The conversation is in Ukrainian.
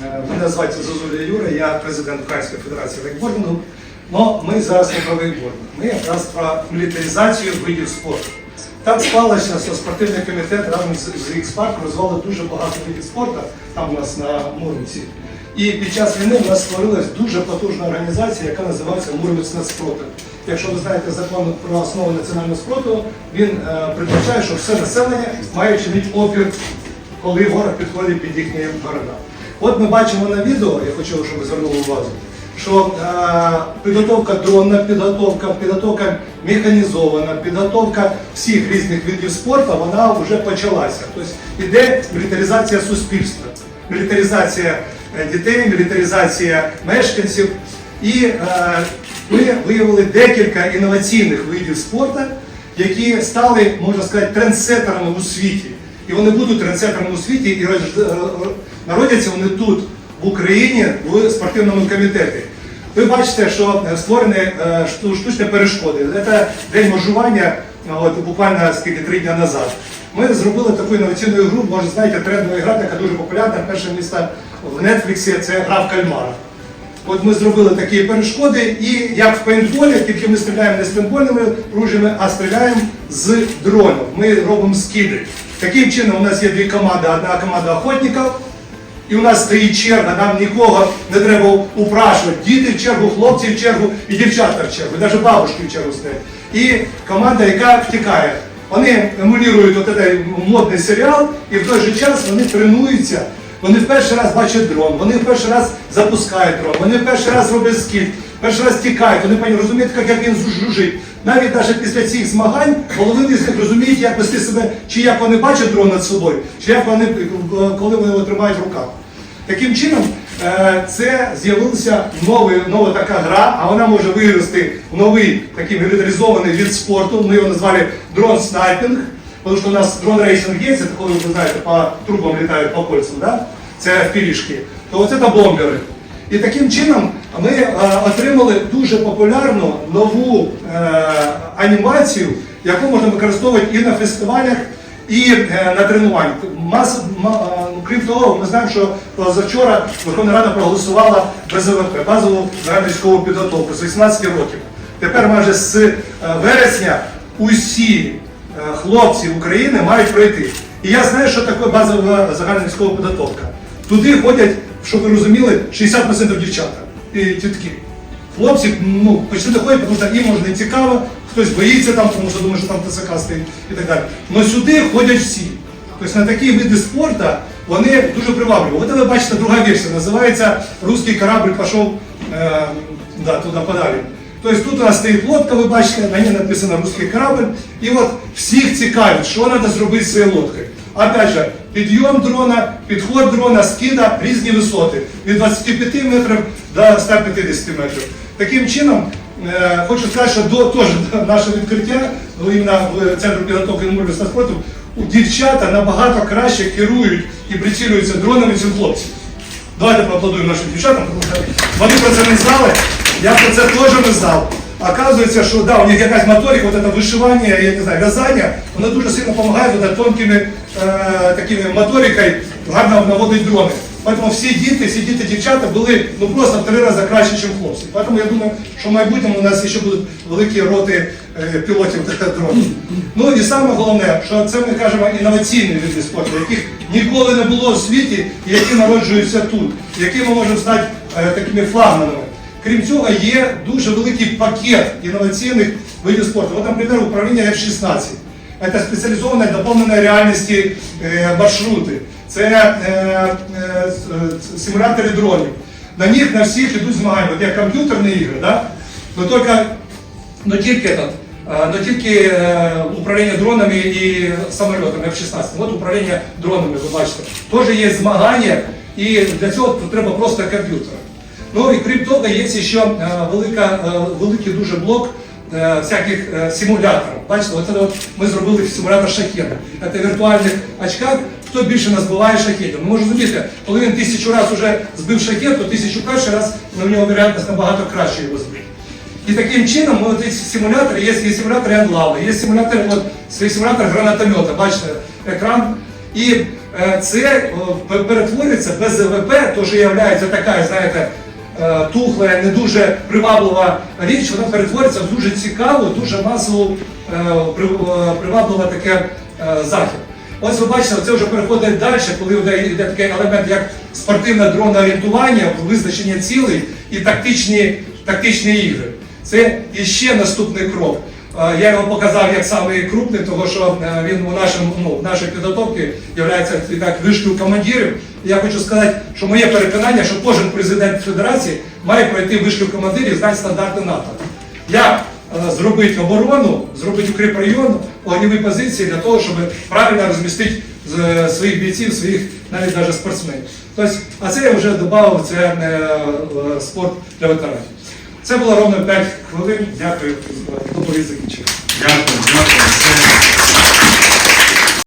Мене звати Зозуля Юра, я президент Української Федерації вейкбордингу. Но ми зараз не про вейкбординг, ми якраз про мілітаризацію видів спорту. Так склалося, що спортивний комітет разом з, X-Park розвивали дуже багато видів спорту там у нас на Муромці. І під час війни у нас створилась дуже потужна організація, яка називається Муромець нацпротив. Якщо ви знаєте закон про основу національного спротиву, він е, передбачає, що все населення має чинити опір коли ворог підходить під їхні города. От ми бачимо на відео, я хочу, щоб ви звернули увагу, що е, підготовка дронна, підготовка, підготовка механізована, підготовка всіх різних видів спорту, вона вже почалася. Тобто іде мілітаризація суспільства, мілітаризація е, дітей, мілітаризація мешканців. І е, ми виявили декілька інноваційних видів спорту, які стали, можна сказати, трендсеттерами у світі. І вони будуть трендсеттерами у світі і е, народяться вони тут, в Україні, в спортивному комітеті. Ви бачите, що е, створені е, штучні перешкоди. Це день можування, е, от, буквально скільки три дні назад. Ми зробили таку інноваційну ігру, може знаєте, трендова гра, така дуже популярна. Перше місце в Нетфліксі це гра в кальмара. От ми зробили такі перешкоди, і як в пейнтболі, тільки ми стріляємо не з пейнтбольними ружями, а стріляємо з дронів. Ми робимо скиди. Таким чином у нас є дві команди, одна команда охотників, і у нас стоїть черга, нам нікого не треба упрашувати. Діти в чергу, хлопці в чергу і дівчата в чергу, і навіть бабушки в чергу стоять. І команда, яка втікає. Вони емулюють от цей модний серіал, і в той же час вони тренуються. Вони в перший раз бачать дрон, вони в перший раз запускають дрон, вони в перший раз роблять скид, перший раз тікають, вони повинні розуміти, як, він жужжить. Навіть навіть після цих змагань половина з них розуміють, як вести себе, чи як вони бачать дрон над собою, чи як вони, коли вони його тримають в руках. Таким чином, е, це з'явилася нова така гра, а вона може вирости в новий такий мілітаризований від спорту. Ми його назвали дрон снайпінг, тому що у нас дрон рейсинг є, це коли ви знаєте, по трубам літають по кольцям, да? це пілішки. То оце та бомбери. І таким чином ми е, отримали дуже популярну нову е, анімацію, яку можна використовувати і на фестивалях, і е, на ну, крім того, ми знаємо, що позавчора Верховна Рада проголосувала БЗВП, базову загальновійськову підготовку з 18 років. Тепер майже з вересня усі хлопці України мають пройти. І я знаю, що таке базова загальновійськова підготовка. Туди ходять, щоб ви розуміли, 60% дівчата і тітки. Хлопці ну, почти ходять, тому що їм може не цікаво, хтось боїться там, тому що думає, що там ТСК стоїть і так далі. Але сюди ходять всі. Тобто на такі види спорту вони дуже привабливі. От ви бачите, друга версія, називається Русський корабль пішов е, да, туди подалі. Тобто тут у нас стоїть лодка, ви бачите, на ній написано русський корабль. І от всіх цікавить, що треба зробити з цією лодкою. Опять же, підйом дрона, підход дрона, скида, різні висоти. Від 25 метрів до 150 метрів. Таким чином, е, хочу сказати, що до теж нашого відкриття, в центру підготовки номер спорту, у дівчата набагато краще керують і приціluються дронами, ніж хлопці. Давайте поаплодуємо нашим дівчатам, тому що вони про це не знали, я про це теж не знав. Оказується, що да, у них якась моторика, вот это вишивання, я не знаю, в'язання, воно дуже сильно допомагає тонкими е, такими моторикою гарно наводить дрони. Поэтому всі діти, всі діти, дівчата були ну просто в три рази краще, ніж хлопці. Поэтому я думаю, що в майбутньому у нас ще будуть великі роти е, пілотів дронів. Ну і саме головне, що це ми кажемо інноваційні види спорту, яких ніколи не було в світі, і які народжуються тут, які ми можемо стати е, такими флагманами. Крім цього, є дуже великий пакет інноваційних видів спорту. От, наприклад, управління F-16. Це спеціалізовані доповненої реальності е, маршрути. Це е, е, симулятори дронів. На них на всіх йдуть змагання. От як комп'ютерні ігри, да? но тільки, но тільки, этот, но тільки е, управління дронами і самольотами F-16. От управління дронами, ви бачите. Теж є змагання, і для цього треба просто комп'ютер. Ну і крім того, є ще велика, великий дуже блок всяких е, симуляторів. Бачите, оце от ми зробили симулятор шахеда. Це віртуальних очках, хто більше нас збиває шахедів. Ну, може розуміти, коли він тисячу разів вже збив шахет, то тисячу перший раз на нього вероятність набагато краще його збити. І таким чином ми от ці симулятори, є, є симулятори анлави, є симулятор, от, симулятор гранатомета, бачите, екран. І е, це о, пе- перетвориться без ЗВП, що є така, знаєте, е, тухла, не дуже приваблива річ, вона перетвориться в дуже цікаву, дуже масову, е, е, привабливе таке е, захід. Ось ви бачите, це вже переходить далі, коли йде, такий елемент, як спортивне дронне орієнтування, визначення цілей і тактичні, тактичні ігри. Це іще наступний крок. Е, Я його показав як самий крупний, тому що е, він у нашому ну, нашій підготовці є як вишкіл командирів. Я хочу сказати, що моє переконання, що кожен президент федерації має пройти вишкіл командирів, знати стандарти НАТО. Як е, зробити оборону, зробити укріп район, огневі позиції для того, щоб правильно розмістити своїх бійців, своїх навіть навіть спортсменів. Тобто, а це я вже додав, це спорт для ветеранів. Це було ровно 5 хвилин. Дякую. Доповідь закінчив. Дякую, дякую.